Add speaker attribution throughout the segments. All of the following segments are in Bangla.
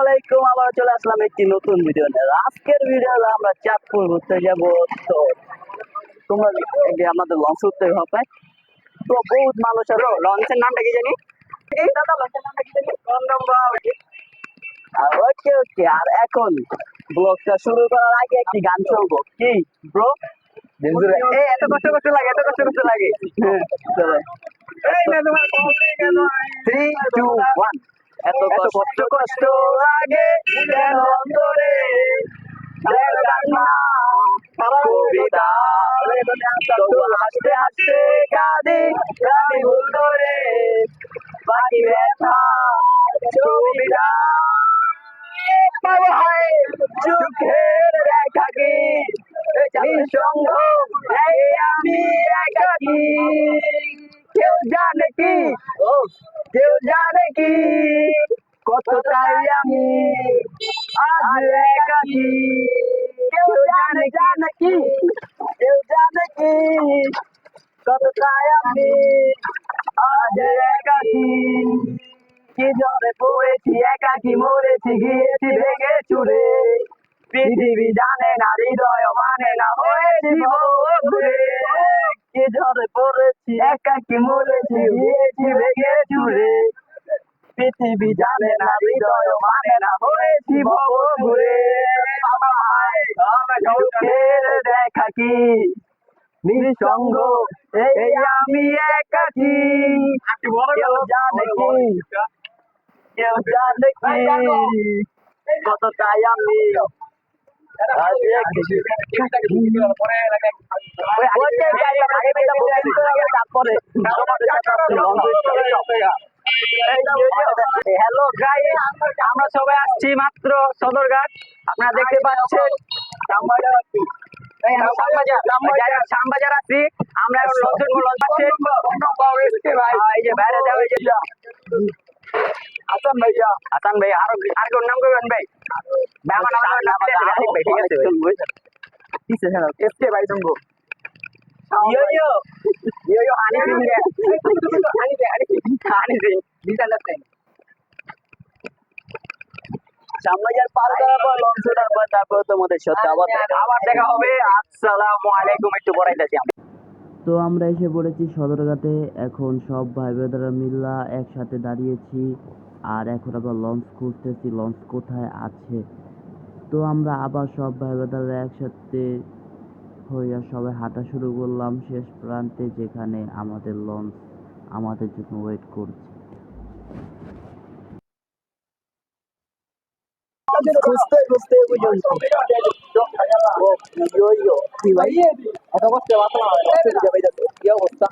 Speaker 1: আলাইকুম। আবার চলে আসলাম একটি নতুন ভিডিও নিয়ে। আজকের ভিডিও আমরা চাঁদপুর ঘুরতে যাব। তো তোমরা এই আমাদের লঞ্চ উঠতে হবে। তো বহুত মানুষ আছে। লঞ্চের নামটা কি জানি? এই দাদা লঞ্চের নামটা কি জানি? আর ওকে ওকে আর এখন ব্লগটা শুরু করার আগে একটি গান শুনব। কি ব্রো এই এত কষ্ট কষ্ট লাগে এত কষ্ট কষ্ট লাগে। হ্যাঁ থ্রি টু ওয়ান এত কষ্ট কষ্ট লাগে কেন অন্তরে? হাসতে হাসতে কাঁদি কাঁদি ভুল ধরে। বাকি ব্যথা ছবিটা। চোখের দেখা কি নিঃসঙ্গ আমি একাকি। কেউ জানে কি? কেউ জানে কি? কত চাই আমি আজ একাকি কেউ জানে জানে কি? কেউ জানে কি? কত চাই আমি আজ একাকি কি? পড়েছি একাকি মরেছি? গিয়েছি ভেঙে চুরে পৃথিবী জানে না, হৃদয় মানে না, হয়েছি ঘুরে কি ঝড়ে পড়েছি একাকি মরেছি? গিয়েছি পৃথিবী জানে না হৃদয় মানে না। হয়েছি ভব ঘুরে দেখা কি? নিঃসঙ্গ এই আমি একাকি কেউ জানে কি? কেউ জানে কি? কতটাই আমি তারপরে হ্যালো গাইস আমরা সবাই আসছি মাত্র সদরঘাট। আপনারা দেখতে পাচ্ছেন শ্যামবাজার আমরা এখন লঞ্চের লঞ্চ আছে। এই যে বাইরে যাবে যে। হাসান ভাইয়া। হাসান ভাই আর আর কোন নাম করবেন ভাই? ভাই আমার নাম নাম ভাই ঠিক আছে ভাই। ইয়ো ইয়ো সিং শ্যামবাজার পার করার পর লঞ্চ ওঠার পর তারপর তোমাদের সাথে আবার আবার দেখা হবে আসসালামু আলাইকুম একটু পড়াইতেছি
Speaker 2: তো আমরা এসে পড়েছি সদরঘাটে। এখন সব ভাই বোনেরা মিল্লা একসাথে দাঁড়িয়েছি। আর এখন আবার লঞ্চ খুঁজতেছি লঞ্চ কোথায় আছে? তো আমরা আবার সব ভাই বোনেরা একসাথে হইয়া সবাই হাঁটা শুরু করলাম শেষ প্রান্তে যেখানে আমাদের লঞ্চ আমাদের জন্য ওয়েট করছে
Speaker 1: ইয়ো ইয়ো কি অবস্থা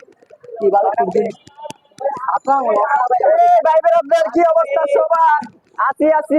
Speaker 1: সবার আছি আছি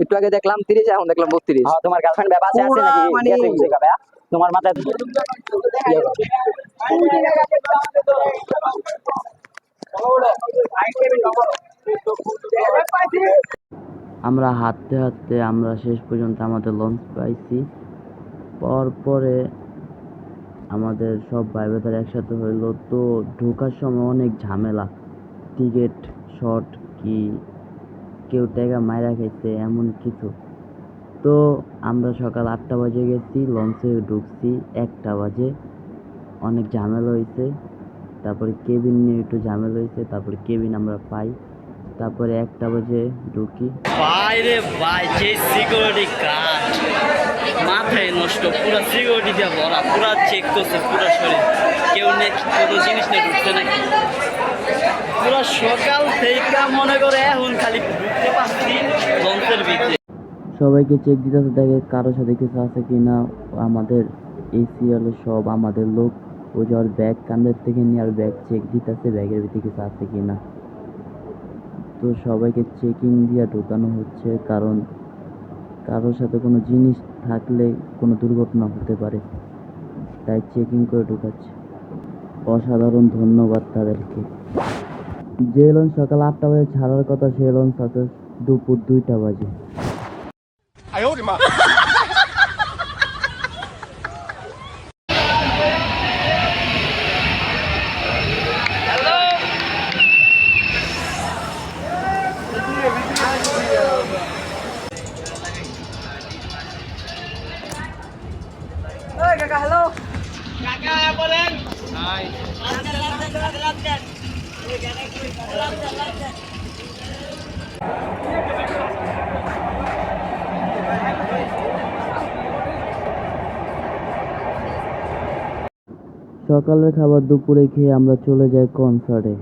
Speaker 3: একটু আগে দেখলাম তিরিশ এখন দেখলাম বত্রিশ।
Speaker 1: হ্যাঁ, তোমার গার্লফ্রেন্ড ব্যাপার আছে নাকি?
Speaker 3: মানে-
Speaker 1: ভাইয়া? তোমার মাথায়
Speaker 2: আমরা হাঁটতে হাঁটতে আমরা শেষ পর্যন্ত আমাদের লঞ্চ পাইছি। পর পরে আমাদের সব ভাই বোনেরা একসাথে হইল। তো ঢোকার সময় অনেক ঝামেলা। টিকিট শর্ট কি কেউ টাকা মাইরা খাইছে, এমন কিছু। তো আমরা সকাল আটটা বাজে গেছি, লঞ্চে ঢুকছি, একটা বাজে। অনেক ঝামেলা হয়েছে তারপরে কেবিন নিয়ে একটু ঝামেলা হয়েছে তারপরে কেবিন আমরা পাই। তারপরে একটা বাজে ঢুকি।
Speaker 4: বাইরে ভাই, যে সিকিউরিটি গার্ড মাথায় নষ্ট, পুরো সিকিউরিটি দিয়ে ভরা, পুরো চেক করছে, পুরো শরীর। কেউ নেই, কোনো জিনিস নিয়ে ঢুকছে নাকি? পুরো সকাল থেকে মনে করে এখন খালি পারছি, লঞ্চের ভিতরে।
Speaker 2: সবাইকে চেক দিতেছে দেখে কারোর সাথে কিছু আছে কি না আমাদের এই সিরিয়ালে সব আমাদের লোক। ও যে ব্যাগ কান্দের থেকে নিয়ে আর ব্যাগ চেক দিতেছে ব্যাগের ভিতরে কিছু আছে কি না তো সবাইকে চেকিং দিয়ে ঢোকানো হচ্ছে, কারণ কারোর সাথে কোনো জিনিস থাকলে কোনো দুর্ঘটনা হতে পারে। তাই চেকিং করে ঢুকাচ্ছে। অসাধারণ ধন্যবাদ তাদেরকে। যে লোন সকাল আটটা বাজে ছাড়ার কথা, সে লোন সাথে দুপুর দুইটা বাজে। সকালের খাবার দুপুরে খেয়ে আমরা চলে যাই কনসার্টে।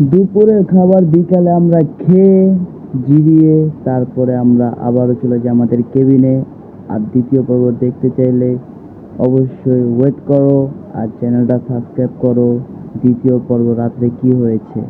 Speaker 2: দুপুরের খাবার বিকালে আমরা খেয়ে জিরিয়ে তারপরে আমরা আবারও চলে যাই আমাদের কেবিনে। আর দ্বিতীয় পর্ব দেখতে চাইলে অবশ্যই ওয়েট করো আর চ্যানেলটা সাবস্ক্রাইব করো। দ্বিতীয় পর্ব রাত্রে কি হয়েছে?